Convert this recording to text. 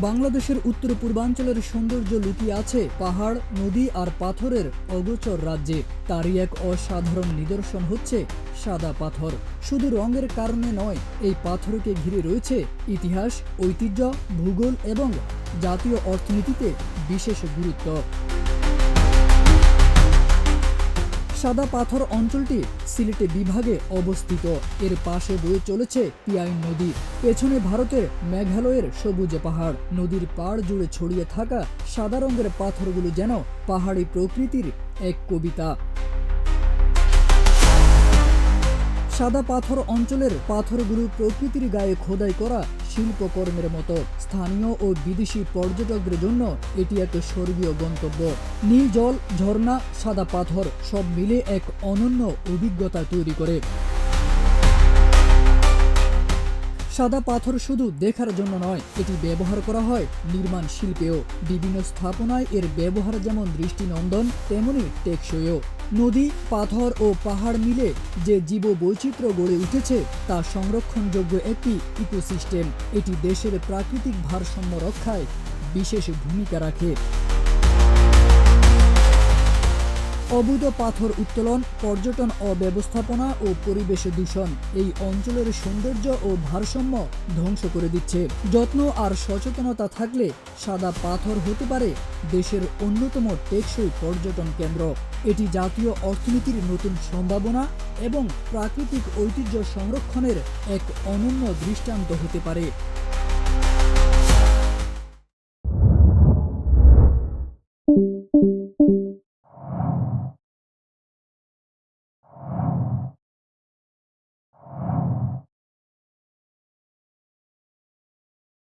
বাংলাদেশের উত্তর পূর্বাঞ্চলের সৌন্দর্য লুকিয়ে আছে পাহাড়, নদী আর পাথরের অগোচর রাজ্যে। তারই এক অসাধারণ নিদর্শন হচ্ছে সাদা পাথর। শুধু রঙের কারণে নয়, এই পাথরকে ঘিরে রয়েছে ইতিহাস, ঐতিহ্য, ভূগোল এবং জাতীয় অর্থনীতিতে বিশেষ গুরুত্ব। সাদা পাথর অঞ্চলটি সিলেটে বিভাগে অবস্থিত। এর পাশে বয়ে চলেছে পিয়াই নদী। পেছনে ভারতের মেঘালয়ের সবুজ পাহাড়। নদীর পাড় জুড়ে ছড়িয়ে থাকা সাদা রঙের পাথরগুলো যেন পাহাড়ি প্রকৃতির এক কবিতা। সাদা পাথর অঞ্চলের পাথরগুলো প্রকৃতির গায়ে খোদাই করা শিল্পকর্মের মতো স্থানীয় ও বিদেশি পর্যটকদের জন্য এটি এক স্বর্গীয় গন্তব্য। নীল জল, ঝর্ণা, সাদা পাথর সব মিলে এক অনন্য অভিজ্ঞতা তৈরি করে। সাদা পাথর শুধু দেখার জন্য নয়, এটি ব্যবহার করা হয় নির্মাণ শিল্পেও। বিভিন্ন স্থাপনায় এর ব্যবহার যেমন দৃষ্টিনন্দন, তেমনি টেকসইও। নদী, পাথর ও পাহাড় মিলে যে জীব বৈচিত্র্য গড়ে উঠেছে, তা সংরক্ষণযোগ্য একটি ইকোসিস্টেম। এটি দেশের প্রাকৃতিক ভারসাম্য রক্ষায় বিশেষ ভূমিকা রাখে। অবৈধ পাথর উত্তোলন, পর্যটন অব্যবস্থাপনা ও পরিবেশ দূষণ এই অঞ্চলের সৌন্দর্য ও ভারসাম্য ধ্বংস করে দিচ্ছে। যত্ন আর সচেতনতা থাকলে সাদা পাথর হতে পারে দেশের অন্যতম টেকসই পর্যটন কেন্দ্র। এটি জাতীয় অর্থনীতির নতুন সম্ভাবনা এবং প্রাকৃতিক ঐতিহ্য সংরক্ষণের এক অনন্য দৃষ্টান্ত হতে পারে।